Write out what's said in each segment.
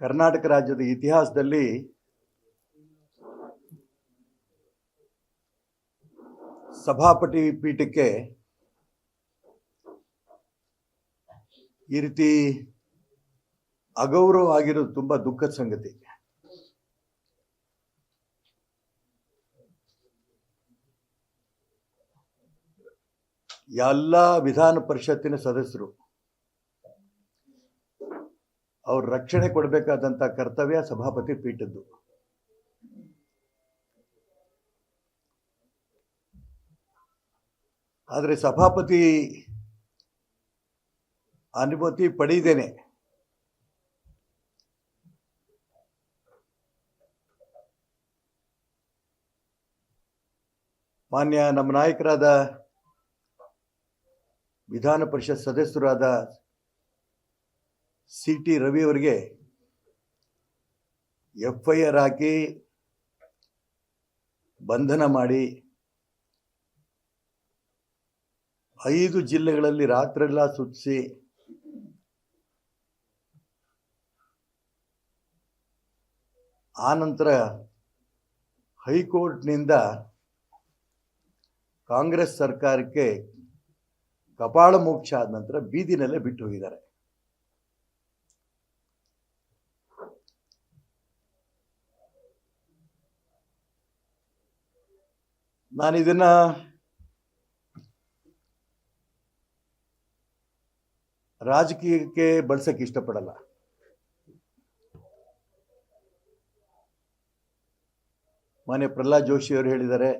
ಕರ್ನಾಟಕ ರಾಜ್ಯದ ಇತಿಹಾಸದಲ್ಲಿ ಸಭಾಪತಿ ಪೀಠಕ್ಕೆ ಈ ರೀತಿ ಅಗೌರವ ಆಗಿರೋದು ತುಂಬ ದುಃಖದ ಸಂಗತಿ. ಎಲ್ಲ ವಿಧಾನ ಪರಿಷತ್ತಿನ ಸದಸ್ಯರು ಅವ್ರ ರಕ್ಷಣೆ ಕೊಡಬೇಕಾದಂತ ಕರ್ತವ್ಯ ಸಭಾಪತಿ ಪೀಠದ್ದು. ಆದರೆ ಸಭಾಪತಿ ಅನುಮತಿ ಪಡೆಯದೇನೆ ಮಾನ್ಯ ನಮ್ಮ ನಾಯಕರಾದ ವಿಧಾನ ಪರಿಷತ್ ಸದಸ್ಯರಾದ ಸಿ ಟಿ ರವಿ ಅವರಿಗೆ ಎಫ್ ಐ ಆರ್ ಹಾಕಿ ಬಂಧನ ಮಾಡಿ ಐದು ಜಿಲ್ಲೆಗಳಲ್ಲಿ ರಾತ್ರೆಲ್ಲ ಸುತ್ತಿಸಿ ಆನಂತರ ಹೈಕೋರ್ಟ್ನಿಂದ ಕಾಂಗ್ರೆಸ್ ಸರ್ಕಾರಕ್ಕೆ ಕಪಾಳ ಮೋಕ್ಷ ಆದ ನಂತರ ಬೀದಿನಲ್ಲೇ ಬಿಟ್ಟು ಹೋಗಿದ್ದಾರೆ. ನಾನು ಇದನ್ನ ರಾಜಕೀಯಕ್ಕೆ ಬಳಸಕ್ಕೆ ಇಷ್ಟಪಡಲ್ಲ. ಮಾನ್ಯ ಪ್ರಹ್ಲಾದ್ ಜೋಶಿ ಅವರು ಹೇಳಿದ್ದಾರೆ,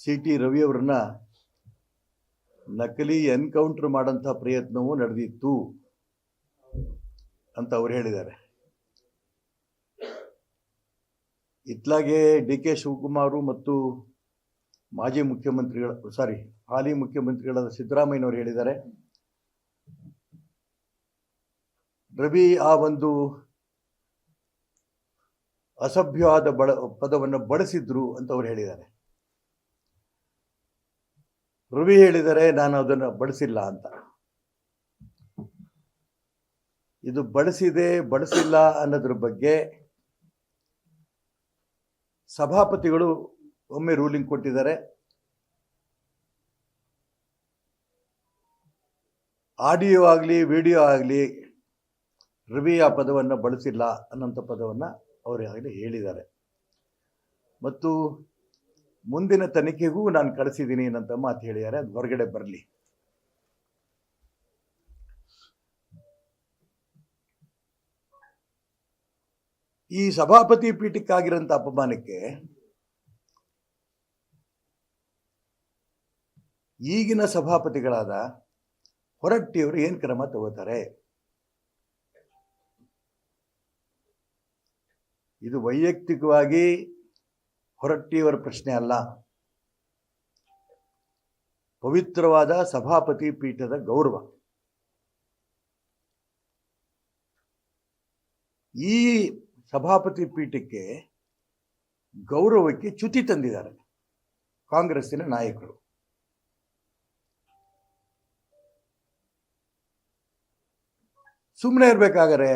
ಸಿ ಟಿ ರವಿ ಅವರನ್ನ ನಕಲಿ ಎನ್ಕೌಂಟರ್ ಮಾಡಂತ ಪ್ರಯತ್ನವೂ ನಡೆದಿತ್ತು. ಅಂತ ಅವ್ರು ಹೇಳಿದ್ದಾರೆ. ಇತ್ಲಾಗೆ ಡಿ ಕೆ ಶಿವಕುಮಾರು ಮತ್ತು ಮಾಜಿ ಮುಖ್ಯಮಂತ್ರಿಗಳ, ಸಾರಿ, ಹಾಲಿ ಮುಖ್ಯಮಂತ್ರಿಗಳಾದ ಸಿದ್ದರಾಮಯ್ಯನವರು ಹೇಳಿದ್ದಾರೆ. ರವಿ ಆ ಒಂದು ಅಸಭ್ಯವಾದ ಬಳ, ಪದವನ್ನು ಬಳಸಿದ್ರು ಅಂತ ಅವ್ರು ಹೇಳಿದ್ದಾರೆ. ರವಿ ಹೇಳಿದರೆ ನಾನು ಅದನ್ನು ಬಳಸಿಲ್ಲ ಅಂತ. ಇದು ಬಳಸಿದೆ ಬಳಸಿಲ್ಲ ಅನ್ನೋದ್ರ ಬಗ್ಗೆ ಸಭಾಪತಿಗಳು ಒಮ್ಮೆ ರೂಲಿಂಗ್ ಕೊಟ್ಟಿದ್ದಾರೆ. ಆಡಿಯೋ ಆಗಲಿ, ವಿಡಿಯೋ ಆಗಲಿ ರವಿ ಆ ಪದವನ್ನು ಬಳಸಿಲ್ಲ ಅನ್ನೋಂಥ ಪದವನ್ನು ಅವರು ಆಗಲಿ ಹೇಳಿದ್ದಾರೆ. ಮತ್ತು ಮುಂದಿನ ತನಿಖೆಗೂ ನಾನು ಕಳಿಸಿದ್ದೀನಿ ಅನ್ನಂತ ಮಾತು ಹೇಳಿದ್ದಾರೆ. ಅದು ಹೊರಗಡೆ ಬರಲಿ. ಈ ಸಭಾಪತಿ ಪೀಠಕ್ಕಾಗಿರೋಂಥ ಅಪಮಾನಕ್ಕೆ ಈಗಿನ ಸಭಾಪತಿಗಳಾದ ಹೊರಟ್ಟಿಯವರು ಏನು ಕ್ರಮ ತಗೋತಾರೆ? ಇದು ವೈಯಕ್ತಿಕವಾಗಿ ಹೊರಟ್ಟಿಯವರ ಪ್ರಶ್ನೆ ಅಲ್ಲ. ಪವಿತ್ರವಾದ ಸಭಾಪತಿ ಪೀಠದ ಗೌರವ. ಈ ಸಭಾಪತಿ ಪೀಠಕ್ಕೆ ಗೌರವಕ್ಕೆ ಚ್ಯುತಿ ತಂದಿದ್ದಾರೆ ಕಾಂಗ್ರೆಸ್ಸಿನ ನಾಯಕರು. ಸುಮ್ಮನೆ ಇರಬೇಕಾದರೆ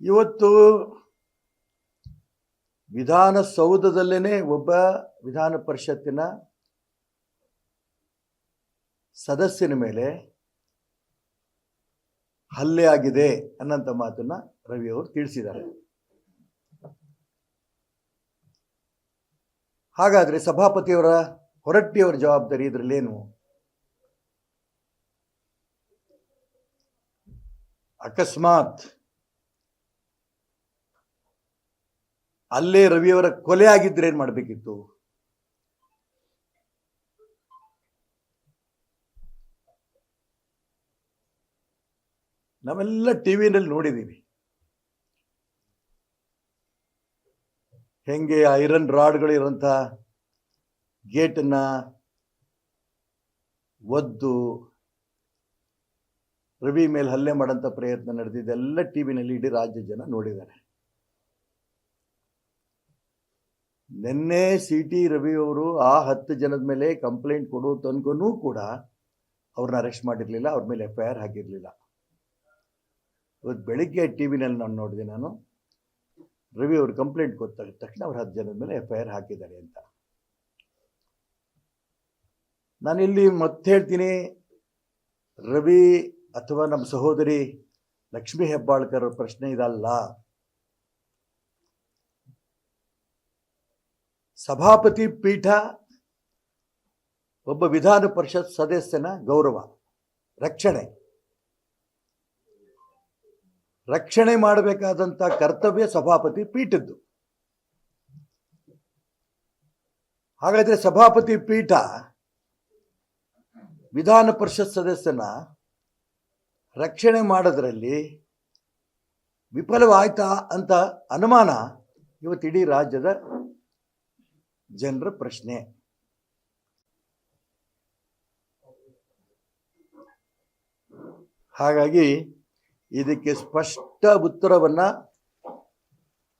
ಇವತ್ತು ವಿಧಾನಸೌಧದಲ್ಲೇ ಒಬ್ಬ ವಿಧಾನ ಪರಿಷತ್ತಿನ ಸದಸ್ಯನ ಮೇಲೆ ಹಲ್ಲೆ ಆಗಿದೆ ಅನ್ನಂತ ಮಾತನ್ನ ರವಿ ಅವರು ತಿಳಿಸಿದ್ದಾರೆ. ಹಾಗಾದ್ರೆ ಸಭಾಪತಿಯವರ ಹೊರಟ್ಟಿಯವರ ಜವಾಬ್ದಾರಿ ಇದರಲ್ಲೇನು ಅಕಸ್ಮಾತ್ ಅಲ್ಲೇ ರವಿಯವರ ಕೊಲೆ ಆಗಿದ್ರೆ ಏನ್ ಮಾಡಬೇಕಿತ್ತು? ನಾವೆಲ್ಲ ಟಿ ವಿನಲ್ಲಿ ನೋಡಿದ್ದೀವಿ ಹೆಂಗೆ ಐರನ್ ರಾಡ್ಗಳಿರೋಂಥ ಗೇಟನ್ನ ಒದ್ದು ರವಿ ಮೇಲೆ ಹಲ್ಲೆ ಮಾಡೋಂಥ ಪ್ರಯತ್ನ ನಡೆದಿದೆ. ಎಲ್ಲ ಟಿ ವಿನಲ್ಲಿ ಇಡೀ ರಾಜ್ಯ ಜನ ನೋಡಿದ್ದಾರೆ. ನಿನ್ನೆ ಸಿ ಟಿ ರವಿ ಅವರು ಆ ಹತ್ತು ಜನದ ಮೇಲೆ ಕಂಪ್ಲೇಂಟ್ ಕೊಡೋ ತನಕನೂ ಕೂಡ ಅವ್ರನ್ನ ಅರೆಸ್ಟ್ ಮಾಡಿರಲಿಲ್ಲ, ಅವ್ರ ಮೇಲೆ ಎಫ್ ಐ ಇವತ್ತು ಬೆಳಿಗ್ಗೆ ಟಿ ವಿನಲ್ಲಿ ನಾನು ನೋಡಿದೆ ನಾನು. ರವಿ ಅವರು ಕಂಪ್ಲೇಂಟ್ ಗೊತ್ತಾದ ತಕ್ಷಣ ಅವ್ರ ಹತ್ತು ಜನದ ಮೇಲೆ ಎಫ್ ಐ ಹಾಕಿದ್ದಾರೆ ಅಂತ. ನಾನಿಲ್ಲಿ ಮತ್ತೆ ಹೇಳ್ತೀನಿ, ರವಿ ಅಥವಾ ನಮ್ಮ ಸಹೋದರಿ ಲಕ್ಷ್ಮೀ ಹೆಬ್ಬಾಳ್ಕರ್ ಪ್ರಶ್ನೆ ಇದಲ್ಲ. ಸಭಾಪತಿ ಪೀಠ ಒಬ್ಬ ವಿಧಾನ ಪರಿಷತ್ ಸದಸ್ಯನ ಗೌರವ, ರಕ್ಷಣೆ. ರಕ್ಷಣೆ ಮಾಡಬೇಕಾದಂಥ ಕರ್ತವ್ಯ ಸಭಾಪತಿ ಪೀಠದ್ದು. ಹಾಗಾದ್ರೆ ಸಭಾಪತಿ ಪೀಠ ವಿಧಾನ ಪರಿಷತ್ ಸದಸ್ಯನ ರಕ್ಷಣೆ ಮಾಡೋದ್ರಲ್ಲಿ ವಿಫಲವಾಯ್ತಾ ಅಂತ ಅನುಮಾನ ಇವತ್ತು ಇಡೀ ರಾಜ್ಯದ ಜನರ ಪ್ರಶ್ನೆ. ಹಾಗಾಗಿ ಇದಕ್ಕೆ ಸ್ಪಷ್ಟ ಉತ್ತರವನ್ನು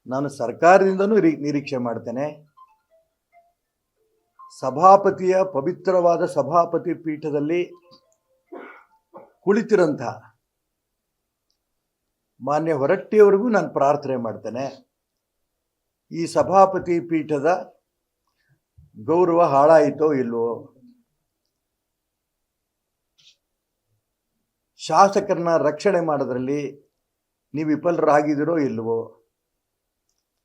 ನಾನು ಸರ್ಕಾರದಿಂದನೂ ನಿರೀ- ನಿರೀಕ್ಷೆ ಮಾಡ್ತೇನೆ. ಸಭಾಪತಿಯ ಪವಿತ್ರವಾದ ಸಭಾಪತಿ ಪೀಠದಲ್ಲಿ ಕುಳಿತಿರಂಥ ಮಾನ್ಯ ಹೊರಟ್ಟಿಯವರಿಗೂ ನಾನು ಪ್ರಾರ್ಥನೆ ಮಾಡ್ತೇನೆ. ಈ ಸಭಾಪತಿ ಪೀಠದ ಗೌರವ ಹಾಳಾಯಿತೋ ಇಲ್ವೋ? ಶಾಸಕರನ್ನ ರಕ್ಷಣೆ ಮಾಡೋದ್ರಲ್ಲಿ ನೀವು ವಿಫಲರಾಗಿದ್ದೀರೋ ಇಲ್ವೋ,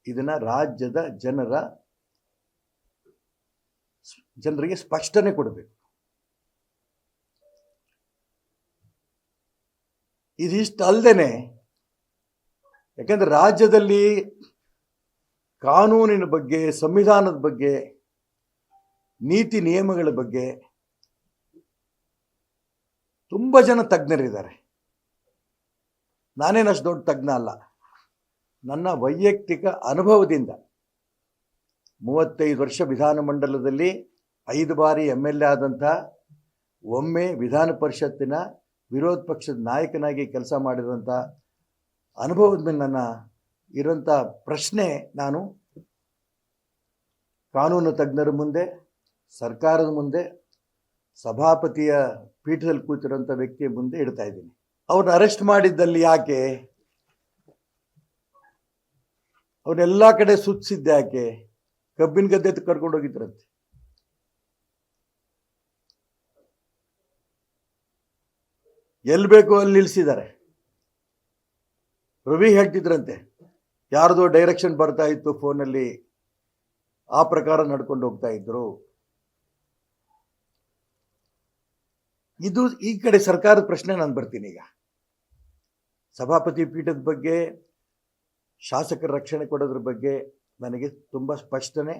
ಇದನ್ನ ರಾಜ್ಯದ ಜನರ ಜನರಿಗೆ ಸ್ಪಷ್ಟನೆ ಕೊಡಬೇಕು. ಇದಿಷ್ಟು ಅಲ್ಲದೆ ಯಾಕಂದ್ರೆ ರಾಜ್ಯದಲ್ಲಿ ಕಾನೂನಿನ ಬಗ್ಗೆ, ಸಂವಿಧಾನದ ಬಗ್ಗೆ, ನೀತಿ ನಿಯಮಗಳ ಬಗ್ಗೆ ತುಂಬ ಜನ ತಜ್ಞರಿದ್ದಾರೆ. ನಾನೇನಷ್ಟು ದೊಡ್ಡ ತಜ್ಞ ಅಲ್ಲ. ನನ್ನ ವೈಯಕ್ತಿಕ ಅನುಭವದಿಂದ ಮೂವತ್ತೈದು ವರ್ಷ ವಿಧಾನಮಂಡಲದಲ್ಲಿ ಐದು ಬಾರಿ ಎಂ ಎಲ್ ಎ ಆದಂಥ ಒಮ್ಮೆ ವಿಧಾನ ಪರಿಷತ್ತಿನ ವಿರೋಧ ಪಕ್ಷದ ನಾಯಕನಾಗಿ ಕೆಲಸ ಮಾಡಿದಂಥ ಅನುಭವದ ಮೇಲೆ ನನ್ನ ಇರೋಂಥ ಪ್ರಶ್ನೆ ನಾನು ಕಾನೂನು ತಜ್ಞರ ಮುಂದೆ, ಸರ್ಕಾರದ ಮುಂದೆ, ಸಭಾಪತಿಯ ಪೀಠದಲ್ಲಿ ಕೂತಿರೋಂಥ ವ್ಯಕ್ತಿಯ ಮುಂದೆ ಇಡ್ತಾ ಇದ್ದೀನಿ. ಅವ್ರನ್ನ ಅರೆಸ್ಟ್ ಮಾಡಿದ್ದಲ್ಲಿ ಯಾಕೆ? ಅವನ್ನೆಲ್ಲ ಕಡೆ ಸುತ್ತಿಸಿದ್ದೆ ಯಾಕೆ? ಕಬ್ಬಿನ ಗದ್ದೆ ಕರ್ಕೊಂಡು ಹೋಗಿದ್ರಂತೆ. ಎಲ್ಲಿ ಬೇಕು ಅಲ್ಲಿ ನಿಲ್ಲಿಸಿದ್ದಾರೆ ರವಿ ಹೇಳ್ತಿದ್ರಂತೆ, ಯಾರ್ದೋ ಡೈರೆಕ್ಷನ್ ಬರ್ತಾ ಇತ್ತು ಫೋನಲ್ಲಿ ಆ ಪ್ರಕಾರ ನಡ್ಕೊಂಡು ಹೋಗ್ತಾ ಇದ್ರು. ಇದು ಈ ಕಡೆ ಸರ್ಕಾರದ ಪ್ರಶ್ನೆ ನಾನು ಬರ್ತೀನಿ ಈಗ. ಸಭಾಪತಿ ಪೀಠದ ಬಗ್ಗೆ ಶಾಸಕರ ರಕ್ಷಣೆ ಕೊಡೋದ್ರ ಬಗ್ಗೆ ನನಗೆ ತುಂಬ ಸ್ಪಷ್ಟನೆ.